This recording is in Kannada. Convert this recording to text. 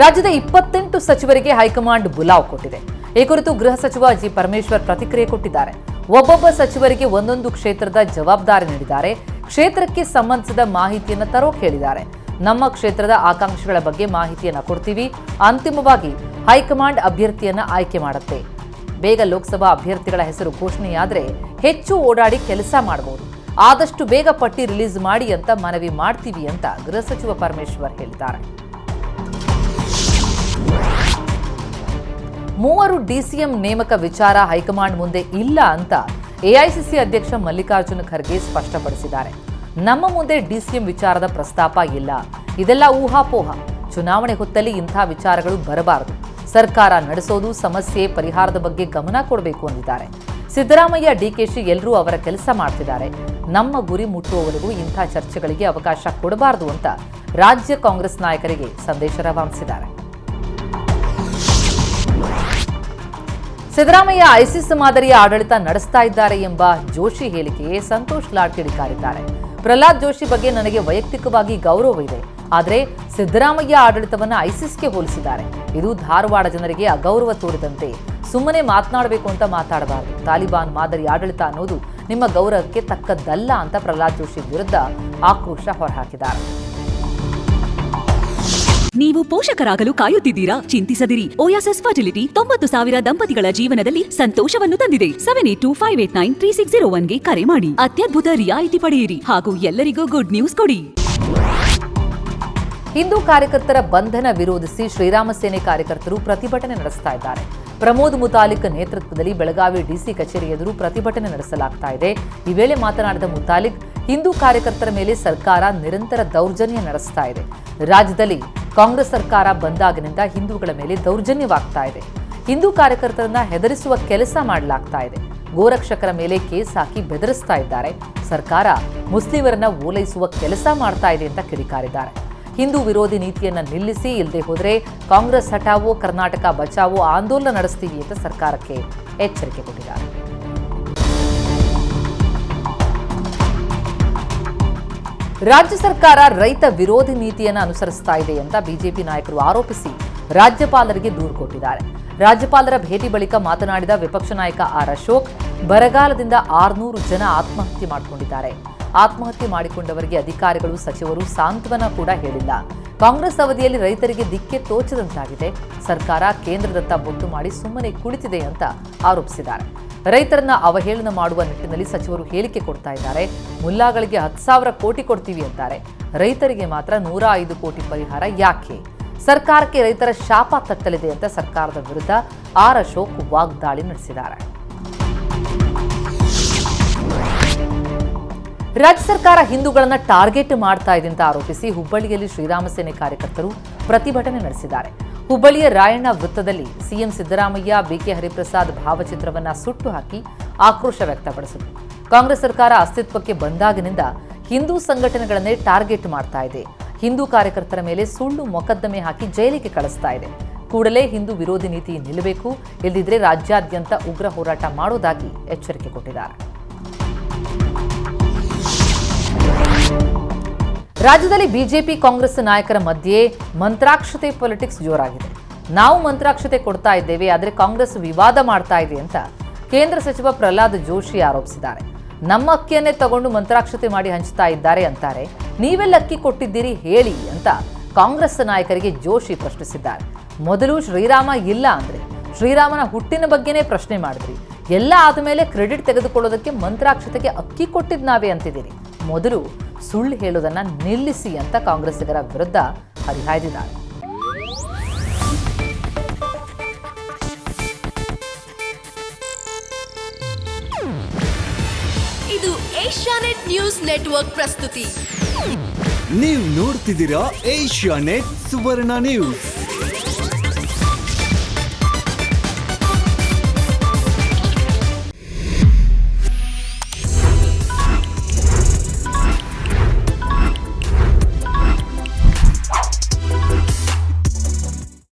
ರಾಜ್ಯದ ಇಪ್ಪತ್ತೆಂಟು ಸಚಿವರಿಗೆ ಹೈಕಮಾಂಡ್ ಬುಲಾವ್ ಕೊಟ್ಟಿದೆ. ಈ ಕುರಿತು ಗೃಹ ಸಚಿವ ಜಿ. ಪರಮೇಶ್ವರ್ ಪ್ರತಿಕ್ರಿಯೆ ಕೊಟ್ಟಿದ್ದಾರೆ. ಒಬ್ಬೊಬ್ಬ ಸಚಿವರಿಗೆ ಒಂದೊಂದು ಕ್ಷೇತ್ರದ ಜವಾಬ್ದಾರಿ ನೀಡಿದ್ದಾರೆ. ಕ್ಷೇತ್ರಕ್ಕೆ ಸಂಬಂಧಿಸಿದ ಮಾಹಿತಿಯನ್ನು ತರೋ ಹೇಳಿದ್ದಾರೆ ನಮ್ಮ ಕ್ಷೇತ್ರದ ಆಕಾಂಕ್ಷೆಗಳ ಬಗ್ಗೆ ಮಾಹಿತಿಯನ್ನು ಕೊಡ್ತೀವಿ. ಅಂತಿಮವಾಗಿ ಹೈಕಮಾಂಡ್ ಅಭ್ಯರ್ಥಿಯನ್ನ ಆಯ್ಕೆ ಮಾಡುತ್ತೆ. ಬೇಗ ಲೋಕಸಭಾ ಅಭ್ಯರ್ಥಿಗಳ ಹೆಸರು ಘೋಷಣೆಯಾದರೆ ಹೆಚ್ಚು ಓಡಾಡಿ ಕೆಲಸ ಮಾಡಬಹುದು ಆದಷ್ಟು ಬೇಗ ಪಟ್ಟಿ ರಿಲೀಸ್ ಮಾಡಿ ಅಂತ ಮನವಿ ಮಾಡ್ತೀವಿ ಅಂತ ಗೃಹ ಸಚಿವ ಪರಮೇಶ್ವರ್ ಹೇಳಿದ್ದಾರೆ. ಮೂವರು ಡಿಸಿಎಂ ನೇಮಕ ವಿಚಾರ ಹೈಕಮಾಂಡ್ ಮುಂದೆ ಇಲ್ಲ ಅಂತ ಎಐಸಿಸಿ ಅಧ್ಯಕ್ಷ ಮಲ್ಲಿಕಾರ್ಜುನ ಖರ್ಗೆ ಸ್ಪಷ್ಟಪಡಿಸಿದ್ದಾರೆ. ನಮ್ಮ ಮುಂದೆ ಡಿಸಿಎಂ ವಿಚಾರದ ಪ್ರಸ್ತಾಪ ಇಲ್ಲ. ಇದೆಲ್ಲ ಊಹಾಪೋಹ. ಚುನಾವಣೆ ಹೊತ್ತಲ್ಲಿ ಇಂಥ ವಿಚಾರಗಳು ಬರಬಾರದು. ಸರ್ಕಾರ ನಡೆಸೋದು ಸಮಸ್ಯೆ ಪರಿಹಾರದ ಬಗ್ಗೆ ಗಮನ ಕೊಡಬೇಕು ಅಂದಿದ್ದಾರೆ. ಸಿದ್ದರಾಮಯ್ಯ, ಡಿಕೆಶಿ ಎಲ್ಲರೂ ಅವರ ಕೆಲಸ ಮಾಡ್ತಿದ್ದಾರೆ. ನಮ್ಮ ಗುರಿ ಮುಟ್ಟುವವರೆಗೂ ಇಂಥ ಚರ್ಚೆಗಳಿಗೆ ಅವಕಾಶ ಕೊಡಬಾರದು ಅಂತ ರಾಜ್ಯ ಕಾಂಗ್ರೆಸ್ ನಾಯಕರಿಗೆ ಸಂದೇಶ ರವಾನಿಸಿದ್ದಾರೆ. ಸಿದ್ದರಾಮಯ್ಯ ಐಸಿಸ್ ಮಾದರಿಯ ಆಡಳಿತ ನಡೆಸ್ತಾ ಇದ್ದಾರೆ ಎಂಬ ಜೋಶಿ ಹೇಳಿಕೆಗೆ ಸಂತೋಷ್ ಲಾಡ್ ಕಿಡಿಕಾರಿದ್ದಾರೆ ಪ್ರಹ್ಲಾದ್ ಜೋಶಿ ಬಗ್ಗೆ ನನಗೆ ವೈಯಕ್ತಿಕವಾಗಿ ಗೌರವ ಇದೆ. ಆದರೆ ಸಿದ್ದರಾಮಯ್ಯ ಆಡಳಿತವನ್ನು ಐಸಿಸ್ಗೆ ಹೋಲಿಸಿದ್ದಾರೆ. ಇದು ಧಾರವಾಡ ಜನರಿಗೆ ಅಗೌರವ ತೋರಿದಂತೆ ಸುಮ್ಮನೆ ಮಾತನಾಡಬೇಕು ಅಂತ ಮಾತಾಡಬಾರದು. ತಾಲಿಬಾನ್ ಮಾದರಿ ಆಡಳಿತ ಅನ್ನೋದು ನಿಮ್ಮ ಗೌರವಕ್ಕೆ ತಕ್ಕದ್ದಲ್ಲ ಅಂತ ಪ್ರಹ್ಲಾದ್ ಜೋಶಿ ವಿರುದ್ಧ ಆಕ್ರೋಶ ಹೊರಹಾಕಿದ್ದಾರೆ. ನೀವು ಪೋಷಕರಾಗಲು ಕಾಯುತ್ತಿದ್ದೀರಾ? ಚಿಂತಿಸದಿರಿ. ಓಯಾಸಸ್ ಫರ್ಟಿಲಿಟಿ ತೊಂಬತ್ತು ಸಾವಿರ ದಂಪತಿಗಳ ಜೀವನದಲ್ಲಿ ಸಂತೋಷವನ್ನು ತಂದಿದೆ. Seven eight two five eight nine three six zero ಒನ್ಗೆ ಕರೆ ಮಾಡಿ. ಅತ್ಯದ್ಭುತ ರಿಯಾಯಿತಿ ಪಡೆಯಿರಿ. ಹಾಗೂ ಎಲ್ಲರಿಗೂ ಗುಡ್ ನ್ಯೂಸ್ ಕೊಡಿ. ಹಿಂದೂ ಕಾರ್ಯಕರ್ತರ ಬಂಧನ ವಿರೋಧಿಸಿ ಶ್ರೀರಾಮ ಸೇನೆ ಕಾರ್ಯಕರ್ತರು ಪ್ರತಿಭಟನೆ ನಡೆಸ್ತಾ ಇದ್ದಾರೆ. ಪ್ರಮೋದ್ ಮುತಾಲಿಕ್ ನೇತೃತ್ವದಲ್ಲಿ ಬೆಳಗಾವಿ ಡಿಸಿ ಕಚೇರಿ ಎದುರು ಪ್ರತಿಭಟನೆ ನಡೆಸಲಾಗ್ತಾ ಇದೆ. ಈ ವೇಳೆ ಮಾತನಾಡಿದ ಮುತಾಲಿಕ್, ಹಿಂದೂ ಕಾರ್ಯಕರ್ತರ ಮೇಲೆ ಸರ್ಕಾರ ನಿರಂತರ ದೌರ್ಜನ್ಯ ನಡೆಸ್ತಾ ಇದೆ. ರಾಜ್ಯದಲ್ಲಿ ಕಾಂಗ್ರೆಸ್ ಸರ್ಕಾರ ಬಂದಾಗಿನಿಂದ ಹಿಂದೂಗಳ ಮೇಲೆ ದೌರ್ಜನ್ಯವಾಗ್ತಾ ಇದೆ. ಹಿಂದೂ ಕಾರ್ಯಕರ್ತರನ್ನ ಹೆದರಿಸುವ ಕೆಲಸ ಮಾಡಲಾಗ್ತಾ ಇದೆ. ಗೋರಕ್ಷಕರ ಮೇಲೆ ಕೇಸ್ ಹಾಕಿ ಬೆದರಿಸ್ತಾ ಇದ್ದಾರೆ. ಸರ್ಕಾರ ಮುಸ್ಲಿಮರನ್ನ ಓಲೈಸುವ ಕೆಲಸ ಮಾಡ್ತಾ ಇದೆ ಅಂತ ಕಿಡಿಕಾರಿದ್ದಾರೆ. ಹಿಂದೂ ವಿರೋಧಿ ನೀತಿಯನ್ನ ನಿಲ್ಲಿಸಿ ಇಲ್ಲದೆ ಹೋದರೆ ಕಾಂಗ್ರೆಸ್ ಹಠಾವೋ, ಕರ್ನಾಟಕ ಬಚಾವೋ, ಆಂದೋಲನ ನಡೆಸ್ತೀವಿ ಅಂತ ಸರ್ಕಾರಕ್ಕೆ ಎಚ್ಚರಿಕೆ ಕೊಟ್ಟಿದ್ದಾರೆ. ರಾಜ್ಯ ಸರ್ಕಾರ ರೈತ ವಿರೋಧಿ ನೀತಿಯನ್ನು ಅನುಸರಿಸ್ತಾ ಇದೆ ಅಂತ ಬಿಜೆಪಿ ನಾಯಕರು ಆರೋಪಿಸಿ ರಾಜ್ಯಪಾಲರಿಗೆ ದೂರು ಕೊಟ್ಟಿದ್ದಾರೆ. ರಾಜ್ಯಪಾಲರ ಭೇಟಿ ಬಳಿಕ ಮಾತನಾಡಿದ ವಿಪಕ್ಷ ನಾಯಕ ಆರ್ ಅಶೋಕ್, ಬರಗಾಲದಿಂದ ಆರ್ನೂರು ಜನ ಆತ್ಮಹತ್ಯೆ ಮಾಡಿಕೊಂಡಿದ್ದಾರೆ. ಆತ್ಮಹತ್ಯೆ ಮಾಡಿಕೊಂಡವರಿಗೆ ಅಧಿಕಾರಿಗಳು, ಸಚಿವರು ಸಾಂತ್ವನ ಕೂಡ ಹೇಳಿಲ್ಲ. ಕಾಂಗ್ರೆಸ್ ಅವಧಿಯಲ್ಲಿ ರೈತರಿಗೆ ದಿಕ್ಕೆ ತೋಚದಂತಾಗಿದೆ. ಸರ್ಕಾರ ಕೇಂದ್ರದತ್ತ ಬೊಟ್ಟು ಮಾಡಿ ಸುಮ್ಮನೆ ಕುಳಿತಿದೆ ಅಂತ ಆರೋಪಿಸಿದ್ದಾರೆ. ರೈತರನ್ನ ಅವಹೇಳನ ಮಾಡುವ ನಿಟ್ಟಿನಲ್ಲಿ ಸಚಿವರು ಹೇಳಿಕೆ ಕೊಡ್ತಾ ಇದ್ದಾರೆ. ಮುಲ್ಲಾಗಳಿಗೆ ಹತ್ತು ಸಾವಿರ ಕೋಟಿ ಕೊಡ್ತೀವಿ ಅಂತಾರೆ. ರೈತರಿಗೆ ಮಾತ್ರ ನೂರ ಐದು ಕೋಟಿ ಪರಿಹಾರ ಯಾಕೆ? ಸರ್ಕಾರಕ್ಕೆ ರೈತರ ಶಾಪ ತಟ್ಟಲಿದೆ ಅಂತ ಸರ್ಕಾರದ ವಿರುದ್ಧ ಆರ್ ಅಶೋಕ್ ವಾಗ್ದಾಳಿ ನಡೆಸಿದ್ದಾರೆ. ರಾಜ್ಯ ಸರ್ಕಾರ ಹಿಂದೂಗಳನ್ನ ಟಾರ್ಗೆಟ್ ಮಾಡ್ತಾ ಇದೆ ಅಂತ ಆರೋಪಿಸಿ ಹುಬ್ಬಳ್ಳಿಯಲ್ಲಿ ಶ್ರೀರಾಮ ಸೇನೆ ಕಾರ್ಯಕರ್ತರು ಪ್ರತಿಭಟನೆ ನಡೆಸಿದ್ದಾರೆ. ಹುಬ್ಬಳ್ಳಿಯ ರಾಯಣ್ಣ ವೃತ್ತದಲ್ಲಿ ಸಿಎಂ ಸಿದ್ದರಾಮಯ್ಯ, ಬಿಕೆ ಹರಿಪ್ರಸಾದ್ ಭಾವಚಿತ್ರವನ್ನ ಸುಟ್ಟು ಹಾಕಿ ಆಕ್ರೋಶ ವ್ಯಕ್ತಪಡಿಸಿದರು ಕಾಂಗ್ರೆಸ್ ಸರ್ಕಾರ ಅಸ್ತಿತ್ವಕ್ಕೆ ಬಂದಾಗಿನಿಂದ ಹಿಂದೂ ಸಂಘಟನೆಗಳನ್ನೇ ಟಾರ್ಗೆಟ್ ಮಾಡ್ತಾ ಇದೆ. ಹಿಂದೂ ಕಾರ್ಯಕರ್ತರ ಮೇಲೆ ಸುಳ್ಳು ಮೊಕದ್ದಮೆ ಹಾಕಿ ಜೈಲಿಗೆ ಕಳಿಸ್ತಾ ಇದೆ. ಕೂಡಲೇ ಹಿಂದೂ ವಿರೋಧಿ ನೀತಿ ನಿಲ್ಲಬೇಕು ಇಲ್ಲದಿದ್ರೆ ರಾಜ್ಯಾದ್ಯಂತ ಉಗ್ರ ಹೋರಾಟ ಮಾಡೋದಾಗಿ ಎಚ್ಚರಿಕೆ ಕೊಟ್ಟಿದ್ದಾರೆ. ರಾಜ್ಯದಲ್ಲಿ ಬಿಜೆಪಿ ಕಾಂಗ್ರೆಸ್ ನಾಯಕರ ಮಧ್ಯೆ ಮಂತ್ರಾಕ್ಷತೆ ಪೊಲಿಟಿಕ್ಸ್ ಜೋರಾಗಿದೆ. ನಾವು ಮಂತ್ರಾಕ್ಷತೆ ಕೊಡ್ತಾ ಇದ್ದೇವೆ, ಆದರೆ ಕಾಂಗ್ರೆಸ್ ವಿವಾದ ಮಾಡ್ತಾ ಇದೆ ಅಂತ ಕೇಂದ್ರ ಸಚಿವ ಪ್ರಹ್ಲಾದ್ ಜೋಶಿ ಆರೋಪಿಸಿದ್ದಾರೆ. ನಮ್ಮ ಅಕ್ಕಿಯನ್ನೇ ತಗೊಂಡು ಮಂತ್ರಾಕ್ಷತೆ ಮಾಡಿ ಹಂಚ್ತಾ ಇದ್ದಾರೆ ಅಂತಾರೆ. ನೀವೆಲ್ಲ ಅಕ್ಕಿ ಕೊಟ್ಟಿದ್ದೀರಿ ಹೇಳಿ ಅಂತ ಕಾಂಗ್ರೆಸ್ ನಾಯಕರಿಗೆ ಜೋಶಿ ಪ್ರಶ್ನಿಸಿದ್ದಾರೆ. ಮೊದಲು ಶ್ರೀರಾಮ ಇಲ್ಲ ಅಂದ್ರೆ ಶ್ರೀರಾಮನ ಹುಟ್ಟಿನ ಬಗ್ಗೆನೇ ಪ್ರಶ್ನೆ ಮಾಡಿದ್ರಿ. ಎಲ್ಲ ಆದಮೇಲೆ ಕ್ರೆಡಿಟ್ ತೆಗೆದುಕೊಳ್ಳೋದಕ್ಕೆ ಮಂತ್ರಾಕ್ಷತೆಗೆ ಅಕ್ಕಿ ಕೊಟ್ಟಿದ್ ನಾವೇ ಅಂತಿದ್ದೀರಿ. ಮೊದಲು ಸುಳ್ಳು ಹೇಳೋದನ್ನ ನಿಲ್ಲಿಸಿ ಅಂತ ಕಾಂಗ್ರೆಸ್ಸಿಗರ ವಿರುದ್ಧ ಹರಿಹಾಯ್ದಿದ್ದಾರೆ. ಇದು ಏಷ್ಯಾನೆಟ್ ನ್ಯೂಸ್ ನೆಟ್ವರ್ಕ್ ಪ್ರಸ್ತುತಿ. ನೀವು ನೋಡ್ತಿದ್ದೀರಾ ಏಷ್ಯಾ ನೆಟ್ ಸುವರ್ಣ ನ್ಯೂಸ್.